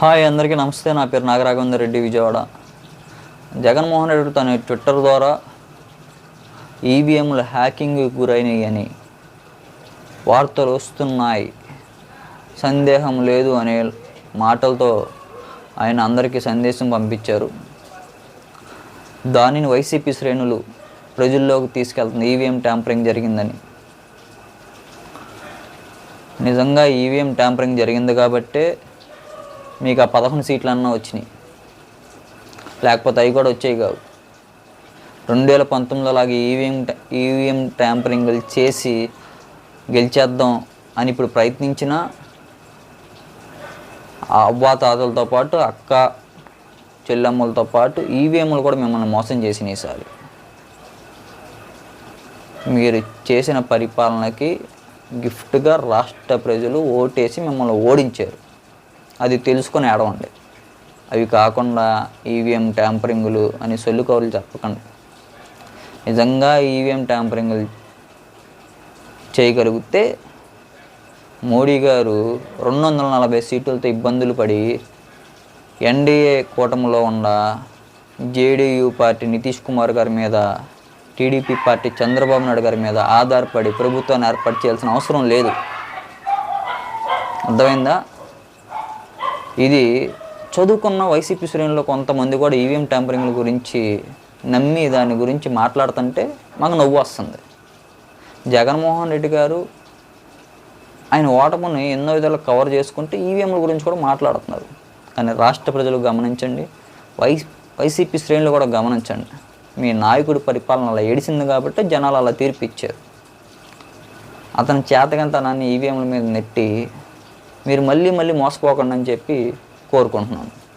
Hi అందరికీ నమస్తే నా పేరు నాగరాఘవేందర్ రెడ్డి విజయవాడ. జగన్మోహన్ రెడ్డి తన ట్విట్టర్ ద్వారా ఈవీఎంలు హ్యాకింగ్ గురైనాయని వార్తలు వస్తున్నాయి. సందేహం లేదు అనే మాటలతో ఆయన అందరికీ సందేశం పంపించారు. దానిని వైసీపీ శ్రేణులు ప్రజల్లోకి తీసుకెళ్తుంది. ఈవీఎం ట్యాంపరింగ్ జరిగిందని. నిజంగా ఈవీఎం ట్యాంపరింగ్ జరిగింది కాబట్టే మీకు ఆ పదకొండు సీట్లు అన్నా వచ్చినాయి. లేకపోతే అవి కూడా వచ్చాయి కావు. రెండు వేల పంతొమ్మిదిలో లాగా ఈవీఎం ఈవీఎం ట్యాంపరింగ్ చేసి గెలిచేద్దాం అని ఇప్పుడు ప్రయత్నించిన ఆ అవ్వా తాతలతో పాటు అక్క చెల్లెమ్మలతో పాటు ఈవీఎంలు కూడా మిమ్మల్ని మోసం చేసినాయి ఈసారి మీరు చేసిన పరిపాలనకి గిఫ్ట్గా రాష్ట్ర ప్రజలు ఓటేసి మిమ్మల్ని ఓడించారు. అది తెలుసుకొని ఏడవండి అవి కాకుండా ఈవీఎం ట్యాంపరింగులు అని సొల్లు కౌరులు చెప్పకండి. నిజంగా ఈవీఎం ట్యాంపరింగులు చేయగలిగితే మోడీ గారు రెండు వందల నలభై సీట్లతో ఇబ్బందులు పడి ఎన్డీఏ కూటమిలో ఉన్న జేడీయూ పార్టీ నితీష్ కుమార్ గారి మీద టీడీపీ పార్టీ చంద్రబాబు నాయుడు గారి మీద ఆధారపడి ప్రభుత్వాన్ని ఏర్పాటు చేయాల్సిన అవసరం లేదు. అర్థమైందా? ఇది చదువుకున్న వైసీపీ శ్రేణుల్లో కొంతమంది కూడా ఈవీఎం ట్యాంపరింగ్ల గురించి నమ్మి దాని గురించి మాట్లాడుతుంటే మాకు నవ్వు వస్తుంది. జగన్మోహన్ రెడ్డి గారు ఆయన ఓటమిని ఎన్నో విధాలు కవర్ చేసుకుంటే ఈవీఎంల గురించి కూడా మాట్లాడుతున్నారు. కానీ రాష్ట్ర ప్రజలు గమనించండి వై వైసీపీ శ్రేణులు కూడా గమనించండి. మీ నాయకుడి పరిపాలన అలా ఏడిసింది కాబట్టి జనాలు అలా తీర్పు ఇచ్చారు. అతని చేతకంతనాన్ని ఈవీఎంల మీద నెట్టి మీరు మళ్ళీ మళ్ళీ మోసపోకండి అని చెప్పి కోరుకుంటున్నాను.